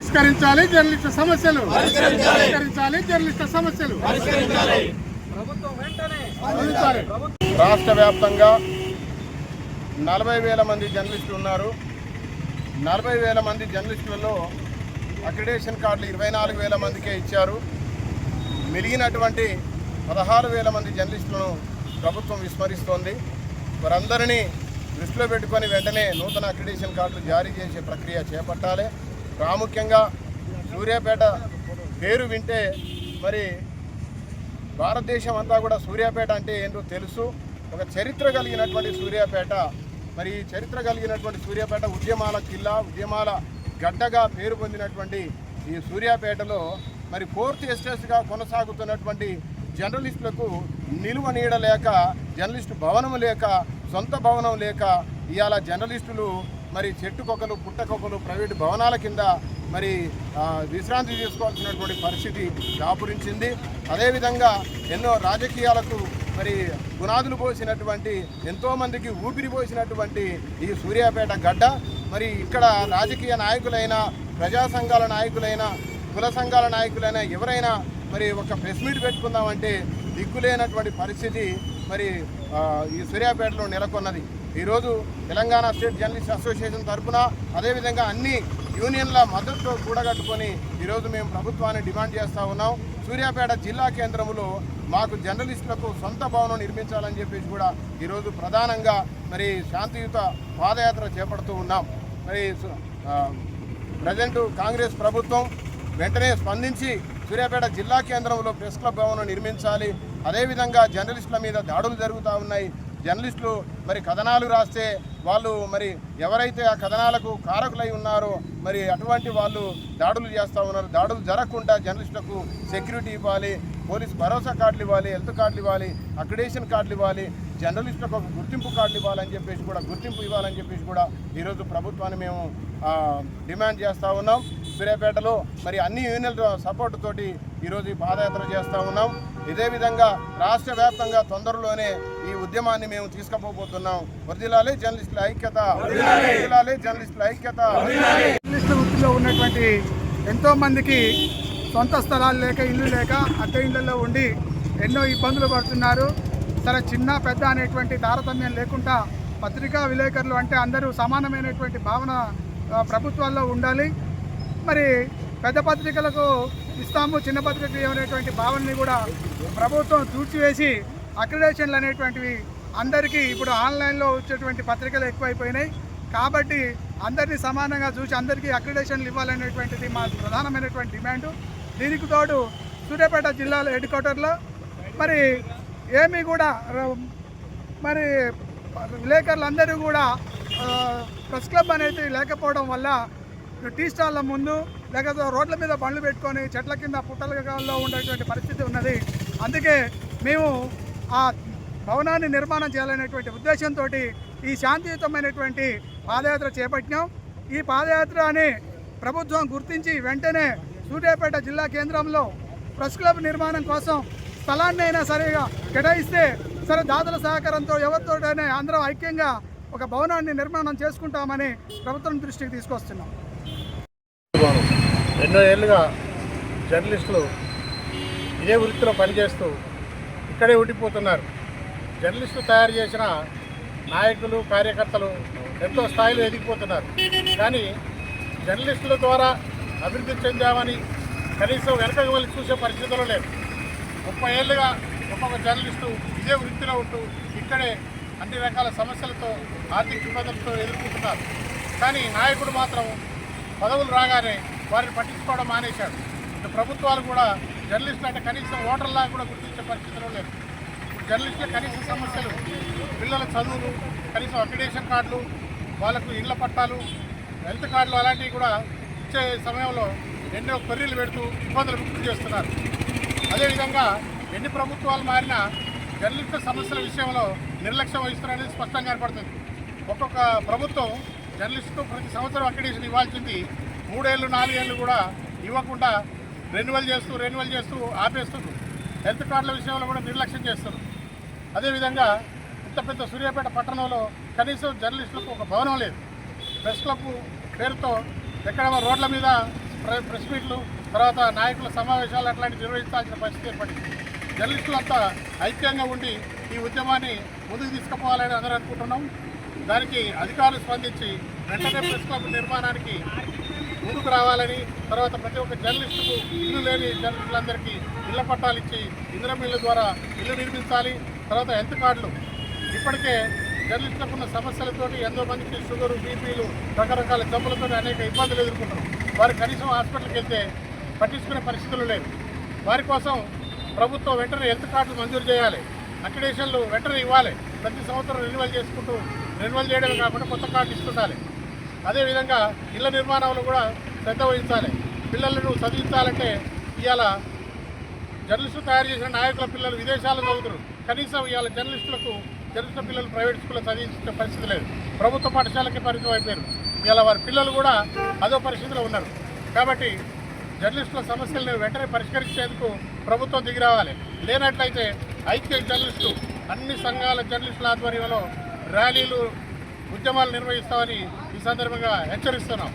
పరిష్కరించాలి జర్నలిస్టు సమస్యలు. పరిష్కరించాలి జర్నలిస్టు సమస్యలు. రాష్ట్ర వ్యాప్తంగా నలభై వేల మంది జర్నలిస్టులు ఉన్నారు. నలభై వేల మంది జర్నలిస్టులలో అక్రిడేషన్ కార్డులు ఇరవై నాలుగు వేల మందికే ఇచ్చారు. మిగిలినటువంటి పదహారు వేల మంది జర్నలిస్టులను ప్రభుత్వం విస్మరిస్తోంది. వారందరినీ దృష్టిలో పెట్టుకొని వెంటనే నూతన అక్రిడేషన్ కార్డులు జారీ చేసే ప్రక్రియ చేపట్టాలి. ప్రాముఖ్యంగా సూర్యాపేట పేరు వింటే మరి భారతదేశం అంతా కూడా సూర్యాపేట అంటే ఏంటో తెలుసు. ఒక చరిత్ర కలిగినటువంటి సూర్యాపేట. మరి ఈ చరిత్ర కలిగినటువంటి సూర్యాపేట ఉద్యమాల కిల్లా ఉద్యమాల గడ్డగా పేరు పొందినటువంటి ఈ సూర్యాపేటలో మరి ఫోర్త్ ఎస్టేట్స్గా కొనసాగుతున్నటువంటి జర్నలిస్టులకు నిలువ నీడ లేక జర్నలిస్టు భవనం లేక సొంత భవనం లేక ఇవాళ జర్నలిస్టులు మరి చెట్టుకొకలు పుట్టకొకలు ప్రైవేటు భవనాల కింద మరి విశ్రాంతి తీసుకోవాల్సినటువంటి పరిస్థితి దాపురించింది అదేవిధంగా ఎన్నో రాజకీయాలకు మరి పునాదులు పోసినటువంటి ఎంతోమందికి ఊపిరి పోసినటువంటి ఈ సూర్యాపేట గడ్డ. మరి ఇక్కడ రాజకీయ నాయకులైన ప్రజా సంఘాల నాయకులైన కుల సంఘాల నాయకులైన ఎవరైనా మరి ఒక ప్రెస్ మీట్ పెట్టుకుందామంటే దిక్కులేనటువంటి పరిస్థితి మరి ఈ సూర్యాపేటలో నెలకొన్నది. ఈరోజు తెలంగాణ స్టేట్ జర్నలిస్ట్ అసోసియేషన్ తరఫున అదేవిధంగా అన్ని యూనియన్ల మద్దతుతో కూడగట్టుకొని ఈరోజు మేము ప్రభుత్వాన్ని డిమాండ్ చేస్తూ ఉన్నాం. సూర్యాపేట జిల్లా కేంద్రంలో మాకు జర్నలిస్టులకు సొంత భవనం నిర్మించాలని చెప్పేసి కూడా ఈరోజు ప్రధానంగా మరి శాంతియుత పాదయాత్ర చేపడుతూ ఉన్నాం. మరి సు- ప్రజెంట్ కాంగ్రెస్ ప్రభుత్వం వెంటనే స్పందించి సూర్యాపేట జిల్లా కేంద్రంలో ప్రెస్ క్లబ్ భవనం నిర్మించాలి. అదేవిధంగా జర్నలిస్టుల మీద దాడులు జరుగుతూ ఉన్నాయి. జర్నలిస్టులు మరి కథనాలు రాస్తే వాళ్ళు మరి ఎవరైతే ఆ కథనాలకు కారకులై ఉన్నారో మరి అటువంటి వాళ్ళు దాడులు చేస్తూ ఉన్నారు. దాడులు జరగకుండా జర్నలిస్టులకు సెక్యూరిటీ ఇవ్వాలి పోలీస్ భరోసా కార్డులు ఇవ్వాలి హెల్త్ కార్డులు ఇవ్వాలి అక్రిడేషన్ కార్డులు ఇవ్వాలి జర్నలిస్టులకు ఒక గుర్తింపు కార్డులు ఇవ్వాలని చెప్పేసి కూడా గుర్తింపు ఇవ్వాలని చెప్పేసి కూడా ఈరోజు ప్రభుత్వాన్ని మేము డిమాండ్ చేస్తూ ఉన్నాం. సూర్యాపేటలో మరి అన్ని యూనియన్ల సపోర్ట్ తోటి ఈరోజు ఈ పాదయాత్ర చేస్తూ ఉన్నాం. ఇదే విధంగా రాష్ట్ర వ్యాప్తంగా తొందరలోనే ఈ ఉద్యమాన్ని మేము తీసుకుపోబోతున్నాం. వర్దిలాలే జర్నలిస్టుల ఐక్యత. వర్ధిల్లాలి. జర్నలిస్టుల ఐక్యత. జర్నలిస్టు వృత్తిలో ఉన్నటువంటి ఎంతో మందికి సొంత స్థలాలు లేక ఇల్లు లేక అద్దె ఇళ్ళలో ఉండి ఎన్నో ఇబ్బందులు పడుతున్నారు. సరే చిన్న పెద్ద అనేటువంటి తారతమ్యం లేకుండా పత్రికా విలేకరులు అంటే అందరూ సమానమైనటువంటి భావన ప్రభుత్వాల్లో ఉండాలి. మరి పెద్ద పత్రికలకు ఇస్తాము చిన్న పత్రికలు అనేటువంటి భావనని కూడా ప్రభుత్వం తూర్చివేసి అక్రిడేషన్లు అనేటువంటివి అందరికీ ఇప్పుడు ఆన్లైన్లో వచ్చేటువంటి పత్రికలు ఎక్కువైపోయినాయి. కాబట్టి అందరినీ సమానంగా చూసి అందరికీ అక్రిడేషన్లు ఇవ్వాలనేటువంటిది మా ప్రధానమైనటువంటి డిమాండు. దీనికి తోడు సూర్యాపేట జిల్లాలో హెడ్ క్వార్టర్లో మరి ఏమీ కూడా మరి విలేకరులందరూ కూడా ప్రెస్ క్లబ్ అనేది లేకపోవడం వల్ల టీ స్టాల్ల ముందు లేకపోతే రోడ్ల మీద బండ్లు పెట్టుకొని చెట్ల కింద పుట్టలలో ఉండేటువంటి పరిస్థితి ఉన్నది. అందుకే మేము ఆ భవనాన్ని నిర్మాణం చేయాలనేటువంటి ఉద్దేశంతో ఈ శాంతియుతమైనటువంటి పాదయాత్ర చేపట్టినాం. ఈ పాదయాత్రని ప్రభుత్వం గుర్తించి వెంటనే సూర్యాపేట జిల్లా కేంద్రంలో ప్రెస్ క్లబ్ నిర్మాణం కోసం స్థలాన్ని అయినా సరిగా కేటాయిస్తే సరే దాతల సహకారంతో ఎవరితోటైనా అందరం ఐక్యంగా ఒక భవనాన్ని నిర్మాణం చేసుకుంటామని ప్రభుత్వం దృష్టికి తీసుకొస్తున్నాం. ఎన్నో ఏళ్ళుగా జర్నలిస్టులు ఇదే వృత్తిలో పనిచేస్తూ ఇక్కడే ఉండిపోతున్నారు. జర్నలిస్టులు తయారు చేసిన నాయకులు కార్యకర్తలు ఎంతో స్థాయిలో ఎదిగిపోతున్నారు. కానీ జర్నలిస్టుల ద్వారా అభివృద్ధి చెందామని కనీసం వెనకకు వెళ్ళి చూసే పరిస్థితుల్లో లేదు ముప్పై ఏళ్ళుగా ఒక్కొక్క జర్నలిస్టు ఇదే వృత్తిలో ఉంటూ ఇక్కడే అన్ని రకాల సమస్యలతో ఆర్థిక ఇబ్బందులతో ఎదుర్కొంటున్నారు. కానీ నాయకుడు మాత్రం పదవులు రాగానే వారిని పట్టించుకోవడం మానేశాడు ఇటు ప్రభుత్వాలు కూడా జర్నలిస్టులు అంటే కనీసం ఓటర్లా కూడా గుర్తించే పరిస్థితిలో లేదు ఇప్పుడు జర్నలిస్టుల కనీస సమస్యలు పిల్లల చదువులు కనీసం అక్రిడేషన్ కార్డులు వాళ్ళకు ఇళ్ళ పట్టాలు హెల్త్ కార్డులు అలాంటివి కూడా ఇచ్చే సమయంలో ఎన్నో కొర్రీలు పెడుతూ ఇబ్బందులు గుర్తు చేస్తున్నారు. అదేవిధంగా ఎన్ని ప్రభుత్వాలు మారినా జర్నలిస్టుల సమస్యల విషయంలో నిర్లక్ష్యం వహిస్తున్నారనేది స్పష్టంగా ఏర్పడుతుంది ఒక్కొక్క ప్రభుత్వం జర్నలిస్టుకు ప్రతి సంవత్సరం అక్రిడేషన్ ఇవ్వాల్సింది మూడేళ్ళు నాలుగేళ్ళు కూడా ఇవ్వకుండా రెన్యువల్ చేస్తూ రెన్యువల్ చేస్తూ ఆపేస్తున్నారు హెల్త్ కార్డుల విషయంలో కూడా నిర్లక్ష్యం చేస్తున్నారు అదేవిధంగా ఇంత పెద్ద సూర్యాపేట పట్టణంలో కనీసం జర్నలిస్టులకు ఒక భవనం లేదు. ప్రెస్ క్లబ్ పేరుతో ఎక్కడ రోడ్ల మీద ప్రెస్ మీట్లు తర్వాత నాయకుల సమావేశాలు అట్లాంటివి నిర్వహించాల్సిన పరిస్థితి ఏర్పడింది. జర్నలిస్టులంతా ఐక్యంగా ఉండి ఈ ఉద్యమాన్ని ముందుకు తీసుకుపోవాలని అందరూ అనుకుంటున్నాం. దానికి అధికారులు స్పందించి వెంటనే ప్రెస్ క్లబ్ నిర్మాణానికి ముందుకు రావాలని తర్వాత ప్రతి ఒక్క జర్నలిస్టుకు ఇల్లు లేని జర్నలిస్టులందరికీ ఇళ్ళ పట్టాలు ఇచ్చి ఇందిరం ఇళ్ళ ద్వారా ఇల్లు నిర్మించాలి. తర్వాత హెల్త్ కార్డులు. ఇప్పటికే జర్నలిస్టులకు ఉన్న సమస్యలతోటి ఎంతో మందికి షుగర్ బీపీలు రకరకాల జబ్బులతో అనేక ఇబ్బందులు ఎదుర్కొంటారు వారు కనీసం హాస్పిటల్కి వెళ్తే పట్టించుకునే పరిస్థితులు లేవు. వారి కోసం ప్రభుత్వం వెంటనే హెల్త్ కార్డులు మంజూరు చేయాలి. అక్రిడేషన్లు వెంటనే ఇవ్వాలి. ప్రతి సంవత్సరం రెన్యువల్ చేసుకుంటూ రెన్యువల్ చేయడమే కాకుండా కొత్త కార్డు ఇస్తుండాలి. అదేవిధంగా ఇళ్ళ నిర్మాణంలో కూడా శ్రద్ధ వహించాలి. పిల్లలను చదివించాలంటే ఇవాళ జర్నలిస్టులు తయారు చేసిన నాయకుల పిల్లలు విదేశాల్లో చదువుతారు కనీసం ఇవాళ జర్నలిస్టులకు జర్నలిస్టుల పిల్లలు ప్రైవేట్ స్కూల్లో చదివించే పరిస్థితి లేదు. ప్రభుత్వ పాఠశాలకి పరిచయం అయిపోయారు. ఇవాళ వారి పిల్లలు కూడా అదో పరిస్థితిలో ఉన్నారు. కాబట్టి జర్నలిస్టుల సమస్యలను వెంటనే పరిష్కరించేందుకు ప్రభుత్వం దిగి రావాలి. లేనట్లయితే ఐక్య జర్నలిస్టులు అన్ని సంఘాల జర్నలిస్టుల ఆధ్వర్యంలో ర్యాలీలు ఉద్యమాలు నిర్వహిస్తామని సందర్భంగా హెచ్చరిస్తున్నాం.